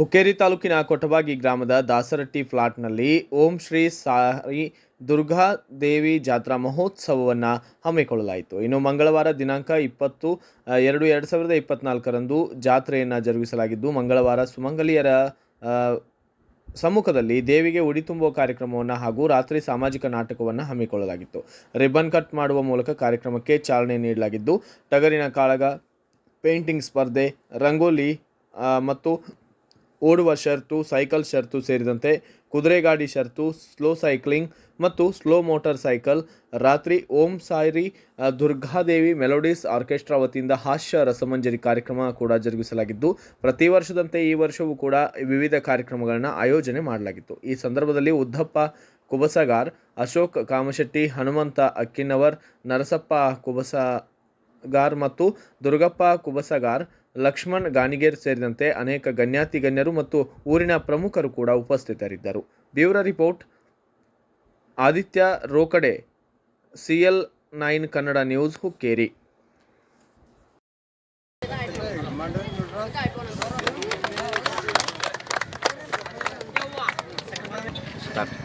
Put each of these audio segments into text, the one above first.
ಹುಕ್ಕೇರಿ ತಾಲೂಕಿನ ಕೊಟಬಾಗಿ ಗ್ರಾಮದ ದಾಸರಟ್ಟಿ ಫ್ಲಾಟ್ನಲ್ಲಿ ಓಂ ಶ್ರೀ ಸಾಯಿ ದುರ್ಗಾ ದೇವಿ ಜಾತ್ರಾ ಮಹೋತ್ಸವವನ್ನು ಹಮ್ಮಿಕೊಳ್ಳಲಾಯಿತು. ಇನ್ನು ಮಂಗಳವಾರ ದಿನಾಂಕ ಇಪ್ಪತ್ತು ಎರಡು ಎರಡು ಸಾವಿರದ ಇಪ್ಪತ್ನಾಲ್ಕರಂದು ಜಾತ್ರೆಯನ್ನು ಜರುಗಿಸಲಾಗಿದ್ದು, ಮಂಗಳವಾರ ಸುಮಂಗಲಿಯರ ಸಮ್ಮುಖದಲ್ಲಿ ದೇವಿಗೆ ಉಡಿ ತುಂಬುವ ಕಾರ್ಯಕ್ರಮವನ್ನು ಹಾಗೂ ರಾತ್ರಿ ಸಾಮಾಜಿಕ ನಾಟಕವನ್ನು ಹಮ್ಮಿಕೊಳ್ಳಲಾಗಿತ್ತು. ರಿಬ್ಬನ್ ಕಟ್ ಮಾಡುವ ಮೂಲಕ ಕಾರ್ಯಕ್ರಮಕ್ಕೆ ಚಾಲನೆ ನೀಡಲಾಗಿದ್ದು, ಟಗರಿನ ಕಾಳಗ, ಪೇಂಟಿಂಗ್ ಸ್ಪರ್ಧೆ, ರಂಗೋಲಿ ಮತ್ತು ಓಡುವ ಷರ್ತು ಸೈಕಲ್ ಷರ್ತು ಸೇರಿದಂತೆ ಕುದುರೆಗಾಡಿ ಷರ್ತು ಸ್ಲೋ ಸೈಕ್ಲಿಂಗ್ ಮತ್ತು ಸ್ಲೋ ಮೋಟಾರ್ ಸೈಕಲ್ ರಾತ್ರಿ ಓಂ ಸಾಯಿರಿ ದುರ್ಗಾದೇವಿ ಮೆಲೋಡಿಸ್ ಆರ್ಕೆಸ್ಟ್ರಾ ವತಿಯಿಂದ ಹಾಸ್ಯ ರಸಮಂಜರಿ ಕಾರ್ಯಕ್ರಮ ಕೂಡ ಜರುಗಿಸಲಾಗಿದ್ದು, ಪ್ರತಿ ವರ್ಷದಂತೆ ಈ ವರ್ಷವೂ ಕೂಡ ವಿವಿಧ ಕಾರ್ಯಕ್ರಮಗಳನ್ನು ಆಯೋಜನೆ ಮಾಡಲಾಗಿತ್ತು. ಈ ಸಂದರ್ಭದಲ್ಲಿ ಉದ್ದಪ್ಪ ಕುಬಸಗಾರ್, ಅಶೋಕ್ ಕಾಮಶೆಟ್ಟಿ, ಹನುಮಂತ ಅಕ್ಕಿನವರ್, ನರಸಪ್ಪ ಕುಬಸಗಾರ್ ಮತ್ತು ದುರ್ಗಪ್ಪ ಕುಬಸಗಾರ್ ಲಕ್ಷ್ಮಣ್, ಗಾಣಿಗೇರ್ ಸೇರಿದಂತೆ ಅನೇಕ ಗಣ್ಯಾತಿ ಗಣ್ಯರು ಮತ್ತು ಊರಿನ ಪ್ರಮುಖರು ಕೂಡ ಉಪಸ್ಥಿತರಿದ್ದರು. Bureau report, Aditya Rokade, CL nine Kannada news, Hukkeri.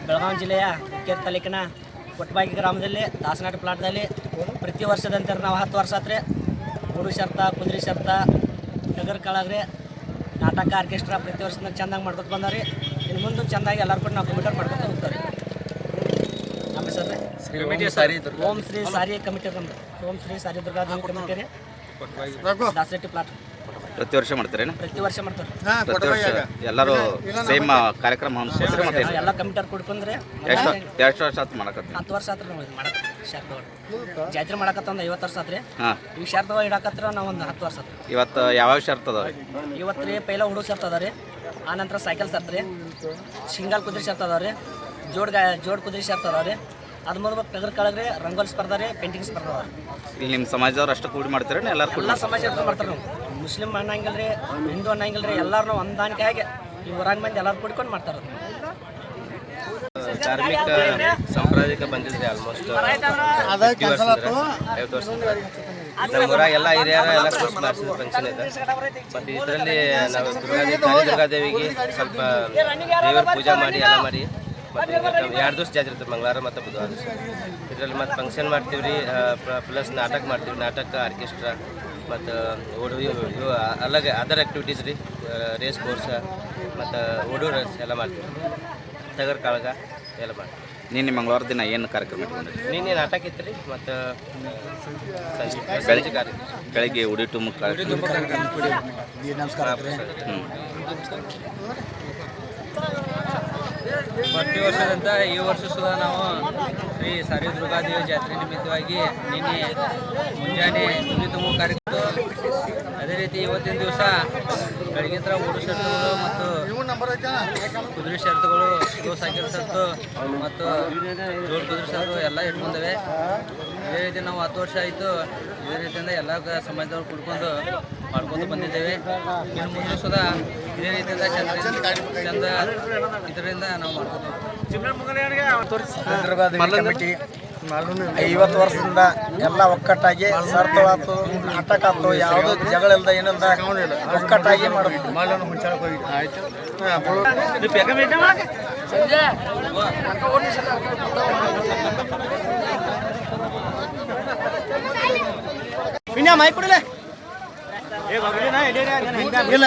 Belagavi ಜಿಲ್ಲೆಯ ಹುಕ್ಕೇರಿ ತಾಲೂಕಿನ ಕೊಟ್ಟಬಾಗಿ ಗ್ರಾಮದಲ್ಲಿ, ದಾಸನಾಟ ಪ್ಲಾಟ್ದಲ್ಲಿ ಪ್ರತಿ ವರ್ಷದಂತೆ ನಾವು ಹತ್ತು ವರ್ಷ ಆತ್ರಿ, ಗುರು ಶರ್ತ, ಕುದುರೆ ಶರ್ತ ಟಗರ್ ಕಳಗ್ರಿ ನಾಟಕ ಆರ್ಕೆಸ್ಟ್ರಾ ಪ್ರತಿ ವರ್ಷ ಚೆಂದಾಗಿ ಮಾಡ್ಕೊತ ಬಂದಾರಿ ಇನ್ನು ಮುಂದೆ ಚೆಂದಾಗಿ ಎಲ್ಲರೂ ಕೂಡ ನಾವು ಕಂಪ್ಯೂಟರ್ ಮಾಡ್ಕೊತ ಹೋಗ್ತಾರೆ ನಮ್ಮ ರೀ ಓಂ ಶ್ರೀ ಸಾರಿ ಕಮಿಟಿ ನಮ್ದು. ಓಂ ಶ್ರೀ ಸಾರಿ ದುರ್ಗಾ ಕಮಿಟಿ ರೀ. ದಾಸಟ್ಟಿ ಪ್ಲಾಟ್ ಪ್ರತಿ ವರ್ಷ ಮಾಡ್ತಾರೇನ ಪ್ರತಿ ವರ್ಷ ಮಾಡ್ತಾರೆ. ಪ್ರತಿ ವರ್ಷ ಎಲ್ಲರೂ ಸೇಮ್ ಕಾರ್ಯಕ್ರಮ ಹಮ್ಮಿಸ್ತಾರೆ ಮತ್ತೆ ಎಲ್ಲ ಕಂಪ್ಯೂಟರ್ ಕೊಡ್ಕೊಂಡ್ರೆ ಎಷ್ಟು ಎಷ್ಟು ವರ್ಷ ಆತು ಮಾಡಕತ್ತಿ? ಹತ್ತು ವರ್ಷ ಆತ್ರಿ ನಾವು ಇದು ಮಾಡಕ್ಕೆ ಶಾರದವ್ರು ಜಾತ್ರೆ ಮಾಡಕತ್ತ ಒಂದು ಐವತ್ತು ವರ್ಷ ಆತ್ರಿ ಹಾಂ. ಈಗ ಶಾರದವ ಇಡಕತ್ರ ನಾವು ಒಂದು ಹತ್ತು ವರ್ಷ ಆತ್ರಿ ಇವತ್ತು ಯಾವ್ಯಾವ ಶರ್ತ್ ಅದಾವ ಇವತ್ತು ರೀ ಪೈಲ ಹುಡುಗ ಶರ್ತ್ ಅದ ರೀ. ಆನಂತರ ಸೈಕಲ್ ಶರ್ತ್ ರೀ. ಸಿಂಗಲ್ ಕುದುರೆ ಶರ್ತ್ ಅದಾವ ರೀ. ಜೋಡ್ ಗಾ ಜೋಡ್ ಕುದುರೆ ಶರ್ತ್ ಅದಾವ ರೀ. ಅದು ಮೊದಲು ಟಗರ್ ಕೆಳಗೆ ರೀ ರಂಗೋಲಿ ಸ್ಪರ್ಧಾರೆ ಪೇಂಟಿಂಗ್ ಸ್ಪರ್ಧಾ ಅದಾವ ರೀ. ಇಲ್ಲಿ ನಿಮ್ಮ ಸಮಾಜದವ್ರು ಅಷ್ಟು ಕೂಡಿ ಮಾಡ್ತಾರೆ ಎಲ್ಲರೂ ಕೂಡಿ ಎಲ್ಲ ಸಮಾಜ ಮಾಡ್ತಾರೆ ನಾವು. ಮುಸ್ಲಿಂ ಅನ್ನಂಗಿಲ್ಲ ರೀ ಹಿಂದೂ ಅನ್ನಂಗಿಲ್ಲ ರೀ ಎಲ್ಲರೂ ಹೊಂದಾಣಿಕೆ ಆಗಿ ಈ ಊರಾಗ ಮಂದಿ ಎಲ್ಲರೂ ಕುಡ್ಕೊಂಡು ಮಾಡ್ತಾರೆ. ಧಾರ್ಮಿಕ ಸಾಂಪ್ರದಾಯಿಕ ಬಂದಿದ್ರಿ ಆಲ್ಮೋಸ್ಟ್ ಐವತ್ತು ವರ್ಷ ನಮ್ಮ ಊರಾಗ ಎಲ್ಲ ಹಿರಿಯರ ಎಲ್ಲ ಕೋರ್ಸ್ ಮಾಡಿಸಿದ ಫಂಕ್ಷನ್ ಇದೆ. ಮತ್ತು ಇದರಲ್ಲಿ ನಾವು ತಾಯಿ ದುರ್ಗಾದೇವಿಗೆ ಸ್ವಲ್ಪ ದೇವರ ಪೂಜೆ ಮಾಡಿ ಎಲ್ಲ ಮಾಡಿ. ಮತ್ತು ಎರಡು ದಿವಸ ಜಾತ್ರೆ ಇರ್ತದೆ ಮಂಗಳವಾರ ಮತ್ತು ಬುಧವಾರ. ದಿವಸ ಇದರಲ್ಲಿ ಮತ್ತೆ ಫಂಕ್ಷನ್ ಮಾಡ್ತೀವಿ ರೀ ಪ್ಲಸ್ ನಾಟಕ ಮಾಡ್ತೀವಿ ನಾಟಕ ಆರ್ಕೆಸ್ಟ್ರಾ ಮತ್ತು ಓಡು ಇವು ಅಲಗ ಅಲ್ಲಗೆ ಅದರ್ ಆ್ಯಕ್ಟಿವಿಟೀಸ್ ರೀ ರೇಸ್ ಕೋರ್ಸ ಮತ್ತು ಓಡು ರೇಸ್ ಎಲ್ಲ ಮಾಡ್ತೀವಿ. ತಗರ್ ಕಾಳಗ ಎಲ್ಲ ಮಾಡ್ತೀವಿ. ನಿನ್ನೆ ಮಂಗಳವಾರ ದಿನ ಏನು ಕಾರ್ಯಕ್ರಮ ಇಟ್ಕೊಂಡ್ರಿ ನಿನ್ನೆ ನಾಟಕ ಇತ್ತು ರೀ ಮತ್ತು ಬೆಳಗ್ಗೆ ಬೆಳಗ್ಗೆ ಉಡಿ ತುಂಬ ಪ್ರತಿ ವರ್ಷದಂತ ಈ ವರ್ಷ ಸುಧಾ ನಾವು ಶ್ರೀ ಸಾರಿ ದುರ್ಗಾದೇವಿ ಜಾತ್ರೆ ನಿಮಿತ್ತವಾಗಿ ನಿನ್ನೆ ಮುಂಜಾನೆ ಉಡಿ ಕಾರ್ಯಕ್ರಮ ರೀತಿ ಇವತ್ತಿನ ದಿವಸ. ಬೆಳಗ್ಗೆ ತರ ಶರ್ಟ್ಗಳು ಮತ್ತು ಕುದುರೆ ಶರ್ಟ್ಗಳು ಸ್ಲೋ ಸೈಕಲ್ ಶರ್ಟು ಮತ್ತು ಜೋಡ್ ಕುದುರೆ ಶರ್ಟು ಎಲ್ಲ ಇಟ್ಕೊಂಡವೆ. ಇದೇ ರೀತಿ ನಾವು ಹತ್ತು ವರ್ಷ ಆಯಿತು. ಇದೇ ರೀತಿಯಿಂದ ಎಲ್ಲ ಸಮಾಜದವ್ರು ಕುಡ್ಕೊಂಡು ಮಾಡ್ಕೊಂಡು ಬಂದಿದ್ದೇವೆ. ಇನ್ನು ಮುಂದೆ ಇದೇ ರೀತಿಯಿಂದ ಚಂದ ಚಂದ ಇದರಿಂದ ನಾವು ಮಾಡ್ಕೊಂಡು ಕಮಿಟಿ. ಐವತ್ತು ವರ್ಷದಿಂದ ಎಲ್ಲ ಒಕ್ಕಟ್ಟಾಗಿ ಸರ್ತಾತು ನಾಟಕ ಆತು ಯಾವುದೋ ಜಗಳ ಇಲ್ದ ಏನಿಲ್ದ ಒಕ್ಕಟ್ಟಾಗಿ ಮಾಡೋದು ಮೈ ಕೊಡಲೆ. ಇಲ್ಲ.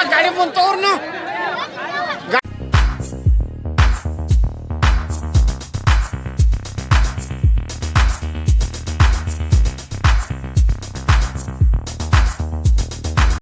गाडी पण तोर ना?